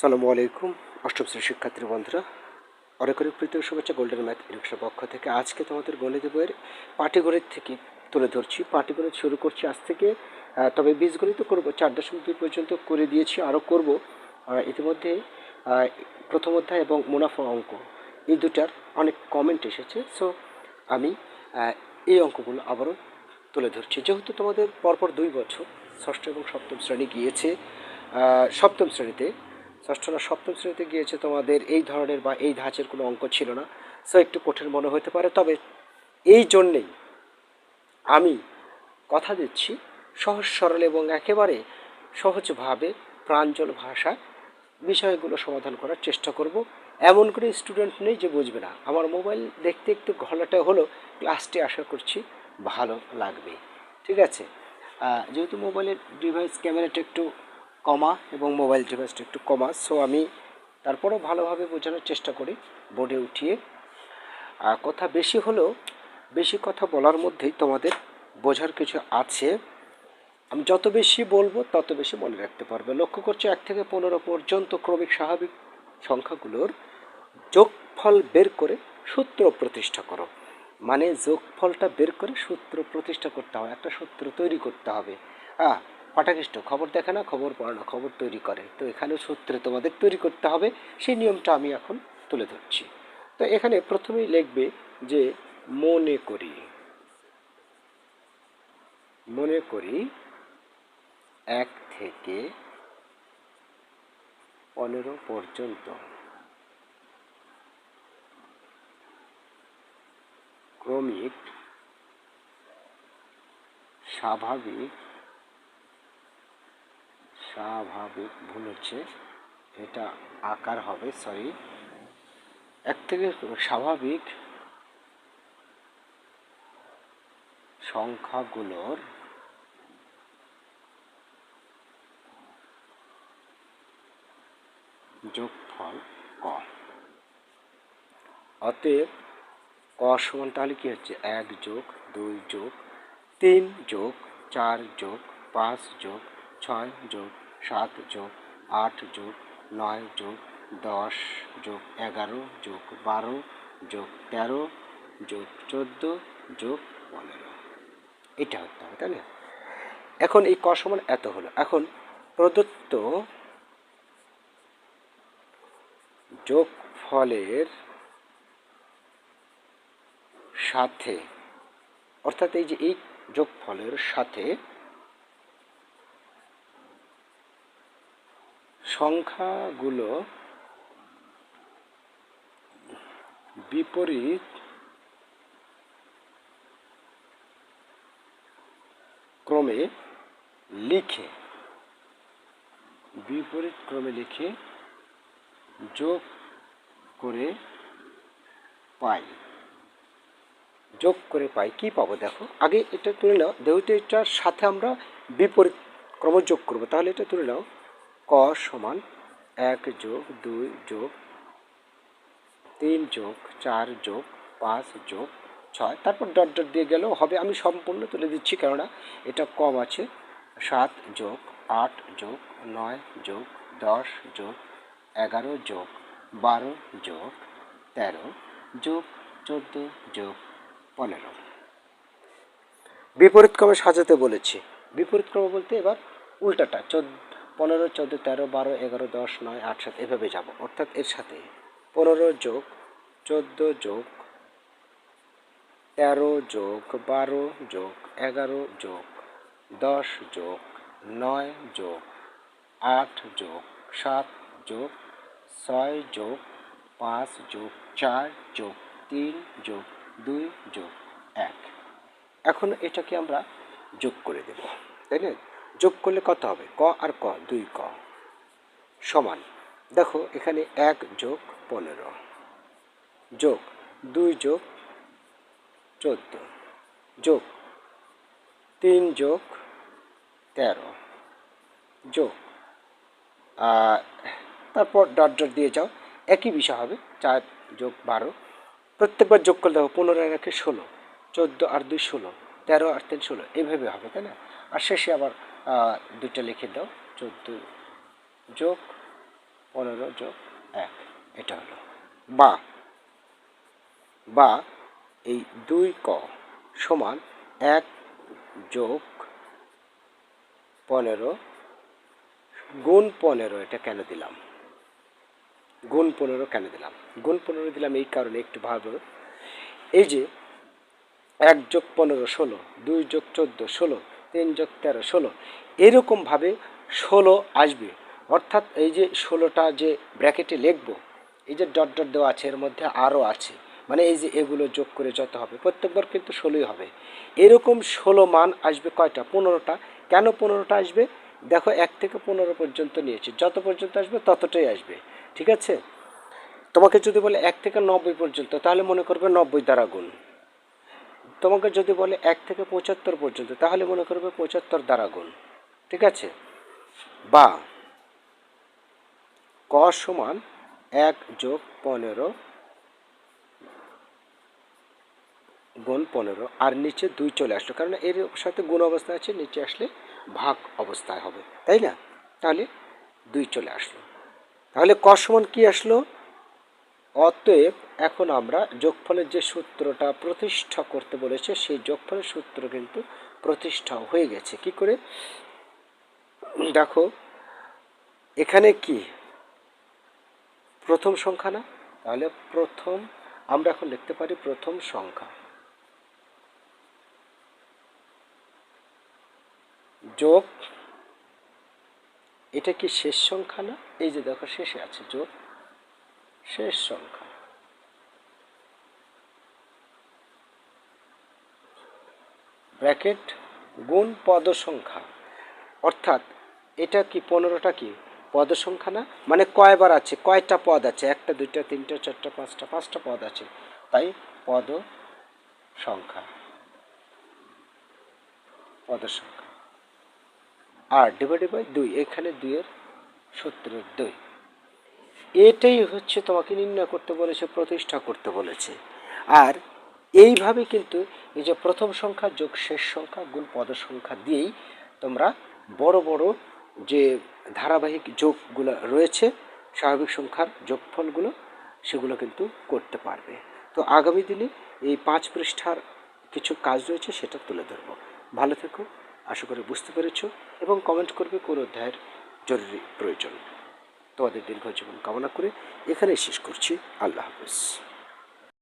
সালামু আলাইকুম, অষ্টম শ্রেণির শিক্ষার্থী বন্ধুরা। অনেক অনেক প্রীতীয় শুভেচ্ছা গোল্ডেন ম্যাথ ইলেকশন পক্ষ থেকে আজকে তোমাদের গণিত বইয়ের পাটিগণিত থেকে তুলে ধরছি। পাটিগণিত শুরু করছি আজ থেকে তবে বীজগণিত করব, চার দশমিক দুই পর্যন্ত করে দিয়েছি, আরও করব। ইতিমধ্যে প্রথম অধ্যায় এবং মুনাফা অঙ্ক, এই দুটার অনেক কমেন্ট এসেছে। সো আমি এই অঙ্কগুলো আবারও তুলে ধরছি। যেহেতু তোমাদের পরপর দুই বছর ষষ্ঠ এবং সপ্তম শ্রেণি গিয়েছে সপ্তম শ্রেণীতে ষষ্ঠ না সপ্তম শ্রেণীতে গিয়েছে, তোমাদের এই ধরনের বা এই ধাঁচের কোনো অঙ্ক ছিল না। সো একটু কঠিন মনে হতে পারে, তবে এই জন্যেই আমি কথা দিচ্ছি সহজ, সরল এবং একেবারে সহজভাবে প্রাঞ্জল ভাষায় বিষয়গুলো সমাধান করার চেষ্টা করব। এমন করে স্টুডেন্ট নেই যে বুঝবে না। আমার মোবাইল দেখতে একটু ঘোলাটা হলো ক্লাসটি আশা করছি ভালো লাগবে। ঠিক আছে? যেহেতু মোবাইলের ডিভাইস ক্যামেরাটা একটু কমা এবং মোবাইল ডিভাইসটা একটু কমা। সো আমি তারপরেও ভালোভাবে বোঝানোর চেষ্টা করি বোর্ডে উঠিয়ে। আর কথা বেশি হলেও, বেশি কথা বলার মধ্যেই তোমাদের বোঝার কিছু আছে। আমি যত বেশি বলব, তত বেশি মনে রাখতে পারবে। লক্ষ্য করছ, এক থেকে পনেরো পর্যন্ত ক্রমিক স্বাভাবিক সংখ্যাগুলোর যোগফল বের করে সূত্র প্রতিষ্ঠা করো। মানে যোগফলটা বের করে সূত্র প্রতিষ্ঠা করতে হবে। একটা সূত্র তৈরি করতে হবে। হ্যাঁ পাঠাকৃষ্ট খবর দেখে না, খবর পড়ে না, খবর তৈরি করে। তো এখানেও সূত্রে তোমাদের তৈরি করতে হবে, সেই নিয়মটা আমি এখন তুলে ধরছি। তো এখানে প্রথমেই লিখবে যে, মনে করি মনে করি এক থেকে পনেরো পর্যন্ত ক্রমিক, স্বাভাবিক স্বাভাবিক ভুল হচ্ছে, এটা আকার হবে সরি এক থেকে স্বাভাবিক সংখ্যাগুলোর যোগফল ক। অতএব ক সমান তাহলে কি হচ্ছে? এক যোগ, দুই যোগ, তিন যোগ, চার যোগ, পাঁচ যোগ ছয় যোগ সাত যোগ আট যোগ নয় যোগ দশ যোগ এগারো যোগ বারো যোগ তেরো যোগ চোদ্দ যোগ পনেরো। এটা হতে হবে, তাই না? এখন এই ক সমান এত হলো। এখন প্রদত্ত যোগ ফলের সাথে, অর্থাৎ এই যে এই যোগফলের সাথে সংখ্যাগুলো বিপরীত ক্রমে লিখে, বিপরীত ক্রমে লিখে যোগ করে পাই। যোগ করে পাই, কি পাবো দেখো? আগে এটা তুলে নাও, যেহেতু এটার সাথে আমরা বিপরীত ক্রম যোগ করব, তাহলে এটা তুলে নাও। ক সমান এক যোগ দুই যোগ তিন যোগ চার যোগ পাঁচ যোগ ছয়। তারপর ডট ডট দিয়ে গেলেও হবে। আমি সম্পূর্ণ তুলে দিচ্ছি কেননা এটা কম আছে। সাত যোগ আট যোগ নয় যোগ দশ যোগ এগারো যোগ বারো যোগ তেরো যোগ চোদ্দ যোগ পনেরো। বিপরীত ক্রমে সাজাতে বলেছি। বিপরীত ক্রম বলতে এবার উল্টাটা। চোদ্দ পনেরো, চোদ্দ, তেরো, বারো, এগারো, দশ, নয়, আট, সাত, এভাবে যাব। অর্থাৎ এর সাথে পনেরো যোগ, চোদ্দ যোগ, তেরো যোগ, বারো যোগ, এগারো যোগ, দশ যোগ, নয় যোগ, আট যোগ, সাত যোগ, ছয় যোগ, পাঁচ যোগ, চার যোগ, তিন যোগ, দুই যোগ, এক। এখন এটাকে আমরা যোগ করে দেব, তাই না? যোগ করলে কত হবে? ক আর ক, দুই ক। সমান। দেখো, এখানে এক যোগ পনেরো। যোগ দুই যোগ চোদ্দ। যোগ তিন যোগ তেরো। যোগ তারপর ডট ডট দিয়ে যাও। একই বিষয় হবে, চার যোগ বারো। প্রত্যেকবার যোগ করলে দেখো, পনেরো আর একে ষোলো। চোদ্দ আর দুই ষোলো, তেরো আর তিন ষোলো। এইভাবে হবে, তাই না? আর শেষে আবার দুইটা লিখে দাও, চোদ্দ যোগ পনেরো যোগ এক, এটা হলো। বা বা এই দুই ক সমান এক যোগ পনেরো গুণ পনেরো, এটা কেন দিলাম? গুণ পনেরো কেন দিলাম? গুণ পনেরো দিলাম এই কারণে একটু ভালো। এই যে এক যোগ পনেরো ষোলো, দুই যোগ চোদ্দ ষোলো তিন যোগ তেরো, ষোলো। এরকমভাবে ষোলো আসবে। অর্থাৎ এই যে ষোলোটা যে ব্র্যাকেটে লিখব, এই যে ডট ডট দেওয়া আছে, এর মধ্যে আরও আছে। মানে এই যে এগুলো যোগ করে যত হবে, প্রত্যেকবার কিন্তু ষোলোই হবে। এরকম ষোলো মান আসবে কয়টা? পনেরোটা। কেন পনেরোটা আসবে? দেখো, এক থেকে পনেরো পর্যন্ত নিয়েছি। যত পর্যন্ত আসবে, ততটাই আসবে। ঠিক আছে? তোমাকে যদি বলে এক থেকে নব্বই পর্যন্ত, তাহলে মনে করবে নব্বই দ্বারা গুণ। তোমাকে যদি বলে এক থেকে পঁচাত্তর পর্যন্ত, তাহলে মনে করবে পঁচাত্তর দ্বারা গুণ। ঠিক আছে? বা ক সমান এক যোগ পনেরো গুণ পনেরো, আর নিচে দুই চলে আসলো, কারণ এর সাথে গুণ অবস্থা আছে, নিচে আসলে ভাগ অবস্থায় হবে। তাই না? তাহলে দুই চলে আসলো। তাহলে ক সমান কি আসলো? অতএব এখন আমরা যোগফলের যে সূত্রটা প্রতিষ্ঠা করতে বলেছে, সেই যোগফলের সূত্র কিন্তু প্রতিষ্ঠা হয়ে গেছে। কি করে? দেখো, এখানে কি? প্রথম সংখ্যা না? তাহলে প্রথম, আমরা এখন লিখতে পারি প্রথম সংখ্যা। যোগ, এটা কি শেষ সংখ্যা না? এই যে দেখো, শেষে আছে যোগ। শেষ সংখ্যা। ব্র্যাকেট গুণ পদ সংখ্যা অর্থাৎ এটা কি পনেরোটা কি? পদ সংখ্যা না? মানে কয়বার আছে? কয়টা পদ আছে? একটা, দুইটা, তিনটা, চারটা, পাঁচটা পাঁচটা পদ আছে। তাই পদ সংখ্যা পদ সংখ্যা আর ডিভাইডেড বাই দুই, এখানে দুইয়ের সত্তরের দুই। এটাই হচ্ছে তোমাকে নির্ণয় করতে বলেছে, প্রতিষ্ঠা করতে বলেছে। আর এইভাবে কিন্তু এই যে প্রথম সংখ্যা, যোগ শেষ সংখ্যা, গুণ পদ সংখ্যা দিয়েই তোমরা বড় বড় যে ধারাবাহিক যোগগুলো রয়েছে, স্বাভাবিক সংখ্যার যোগফলগুলো, সেগুলো কিন্তু করতে পারবে। তো আগামী দিনে এই পাঁচ পৃষ্ঠার কিছু কাজ রয়েছে, সেটা তুলে ধরবো। ভালো থেকো, আশা করি বুঝতে পেরেছ, এবং কমেন্ট করবে কোন অধ্যায়ের জরুরি প্রয়োজন। তোমাদের দীর্ঘ জীবন কামনা করে এখানেই শেষ করছি। আল্লাহ হাফিজ।